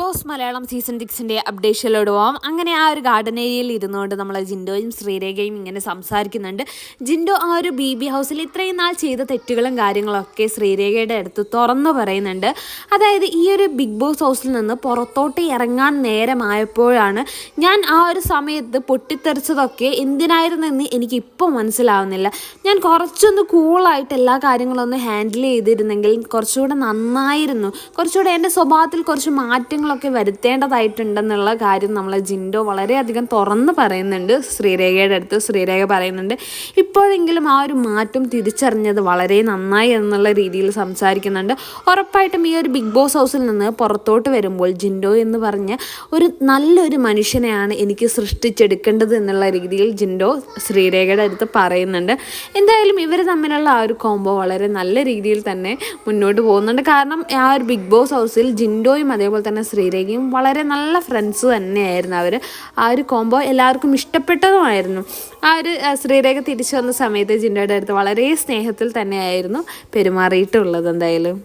Boss Malayalam season സിക്സിന്റെ അപ്ഡേഷനിലോട് പോവാം അങ്ങനെ ആ ഒരു ഗാർഡൻ ഏരിയയിൽ ഇരുന്നുകൊണ്ട് നമ്മൾ ജിൻഡോയും ശ്രീരേഖയും ഇങ്ങനെ സംസാരിക്കുന്നുണ്ട്. ജിൻഡോ ആ ഒരു ബി ബി ഹൗസിൽ ഇത്രയും നാൾ ചെയ്ത തെറ്റുകളും കാര്യങ്ങളൊക്കെ ശ്രീരേഖയുടെ അടുത്ത് തുറന്നു പറയുന്നുണ്ട്. അതായത് ഈ ഒരു ബിഗ് ബോസ് ഹൗസിൽ നിന്ന് പുറത്തോട്ട് ഇറങ്ങാൻ നേരമായപ്പോഴാണ് ഞാൻ ആ ഒരു സമയത്ത് പൊട്ടിത്തെറിച്ചതൊക്കെ എന്തിനായിരുന്നു എന്ന് എനിക്ക് ഇപ്പം മനസ്സിലാവുന്നില്ല. ഞാൻ കുറച്ചൊന്ന് കൂളായിട്ട് എല്ലാ കാര്യങ്ങളും ഒന്ന് ഹാൻഡിൽ ചെയ്തിരുന്നെങ്കിൽ കുറച്ചുകൂടെ നന്നായിരുന്നു. കുറച്ചുകൂടെ എന്റെ സ്വഭാവത്തിൽ കുറച്ച് മാറ്റങ്ങളൊക്കെ വരുത്തേണ്ടതായിട്ടുണ്ടെന്നുള്ള കാര്യം നമ്മളെ ജിൻഡോ വളരെയധികം തുറന്ന് പറയുന്നുണ്ട്. ശ്രീരേഖയുടെ അടുത്ത് ശ്രീരേഖ പറയുന്നുണ്ട്. ഇപ്പോഴെങ്കിലും ആ ഒരു മാറ്റം തിരിച്ചറിഞ്ഞത് വളരെ നന്നായി എന്നുള്ള രീതിയിൽ സംസാരിക്കുന്നുണ്ട്. ഉറപ്പായിട്ടും ഈ ഒരു ബിഗ് ബോസ് ഹൗസിൽ നിന്ന് പുറത്തോട്ട് വരുമ്പോൾ ജിൻഡോ എന്ന് പറഞ്ഞ ഒരു നല്ലൊരു മനുഷ്യനെയാണ് എനിക്ക് സൃഷ്ടിച്ചെടുക്കേണ്ടത് എന്നുള്ള രീതിയിൽ ജിൻഡോ ശ്രീരേഖയുടെ അടുത്ത് പറയുന്നുണ്ട്. എന്തായാലും ഇവർ തമ്മിലുള്ള ആ ഒരു കോംബോ വളരെ നല്ല രീതിയിൽ തന്നെ മുന്നോട്ട് പോകുന്നുണ്ട്. കാരണം ആ ഒരു ബിഗ് ബോസ് ഹൗസിൽ ജിൻഡോയും അതേപോലെ തന്നെ ശ്രീരേഖയും വളരെ നല്ല ഫ്രണ്ട്സ് തന്നെയായിരുന്നു അവർ ആ ഒരു കോംബോ എല്ലാവർക്കും ഇഷ്ടപ്പെട്ടതുമായിരുന്നു. ആ ഒരു ശ്രീരേഖ തിരിച്ചു വന്ന സമയത്ത് ജിൻഡോയുടെ അടുത്ത് വളരെ സ്നേഹത്തിൽ തന്നെയായിരുന്നു പെരുമാറിയിട്ടുള്ളത് എന്തായാലും.